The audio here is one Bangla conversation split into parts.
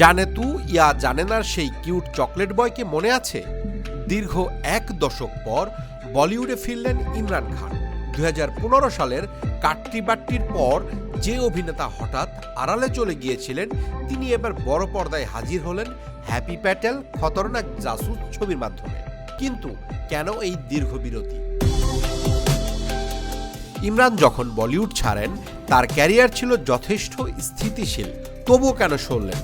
জানে তু ইয়া জানে না সেই কিউট চকলেট বয়কে মনে আছে? দীর্ঘ এক দশক পর বলিউডে ফিরলেন ইমরান খান। দুই হাজার পনেরো সালের কাট্টি বাট্টির পর যে অভিনেতা হঠাৎ আড়ালে চলে গিয়েছিলেন, তিনি এবার বড় পর্দায় হাজির হলেন হ্যাপি প্যাটেল, খতরনাক জাসুস ছবির মাধ্যমে। কিন্তু কেন এই দীর্ঘ বিরতি? ইমরান যখন বলিউড ছাড়েন, তার ক্যারিয়ার ছিল যথেষ্ট স্থিতিশীল। তবুও কেন সরলেন?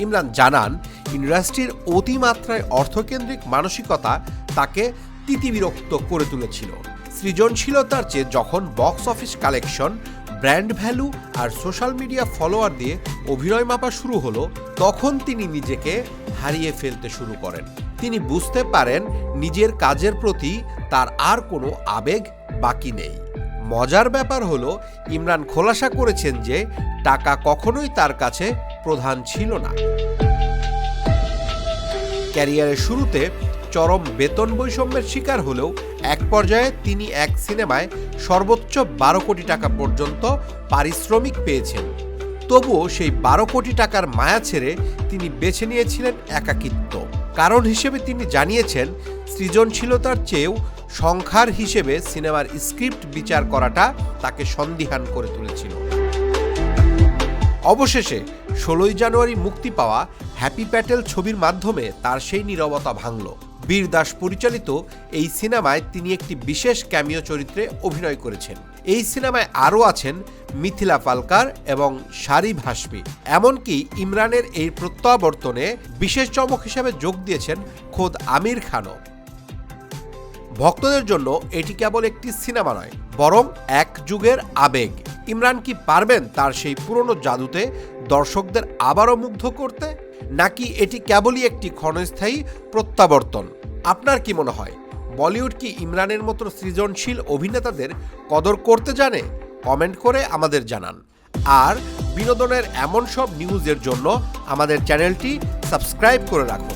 ইমরান জানান, ইন্ডাস্ট্রির অতিমাত্রায় অর্থকেন্দ্রিক মানসিকতা তাকে তিতিবিরক্ত করে তুলেছিল। সৃজনশীলতার চেয়ে যখন box office collection, brand value আর সোশ্যাল মিডিয়া ফলোয়ার দিয়ে অভিনয় মাপা শুরু হলো, তখন তিনি নিজেকে হারিয়ে ফেলতে শুরু করেন। তিনি বুঝতে পারেন নিজের কাজের প্রতি তার আর কোনো আবেগ বাকি নেই। মজার ব্যাপার হলো, ইমরান খোলাসা করেছেন যে টাকা কখনোই তার কাছে প্রধান ছিল না। ক্যারিয়ারের শুরুতে চরম বেতন বৈষম্যের শিকার হলেও এক পর্যায়ে তিনি এক সিনেমায় সর্বোচ্চ বারো কোটি টাকা পর্যন্ত পারিশ্রমিক পেয়েছেন। তবুও সেই বারো কোটি টাকার মায়া ছেড়ে তিনি বেছে নিয়েছিলেন একাকিত্ব। কারণ হিসেবে তিনি জানিয়েছেন, সৃজনশীলতার চেয়েও সংখ্যার হিসেবে সিনেমার স্ক্রিপ্ট বিচার করাটা তাকে সন্দিহান করে তুলেছিল। অবশেষে ষোলোই জানুয়ারি মুক্তি পাওয়া হ্যাপি প্যাটেল ছবির মাধ্যমে তার সেই নীরবতা ভাঙল। বীর দাস পরিচালিত এই সিনেমায় তিনি একটি বিশেষ ক্যামিও চরিত্রে অভিনয় করেছেন। এই সিনেমায় আরও আছেন মিথিলা পালকার এবং শারি ভাসপি এমনকি ইমরানের এই প্রত্যাবর্তনে বিশেষ চমক হিসেবে যোগ দিয়েছেন খোদ আমির খানও। ভক্তদের জন্য এটি কেবল একটি সিনেমা নয়, বরং এক যুগের আবেগ। ইমরান কি পারবেন তার সেই পুরনো জাদুতে দর্শকদের আবারও মুগ্ধ করতে? নাকি এটি কেবলই একটি ক্ষণস্থায়ী প্রত্যাবর্তন? আপনার কি মনে হয়, বলিউড কি ইমরানের মতো সৃজনশীল অভিনেতাদের কদর করতে জানে? কমেন্ট করে আমাদের জানান। আর বিনোদনের এমন সব নিউজের জন্য আমাদের চ্যানেলটি সাবস্ক্রাইব করে রাখুন।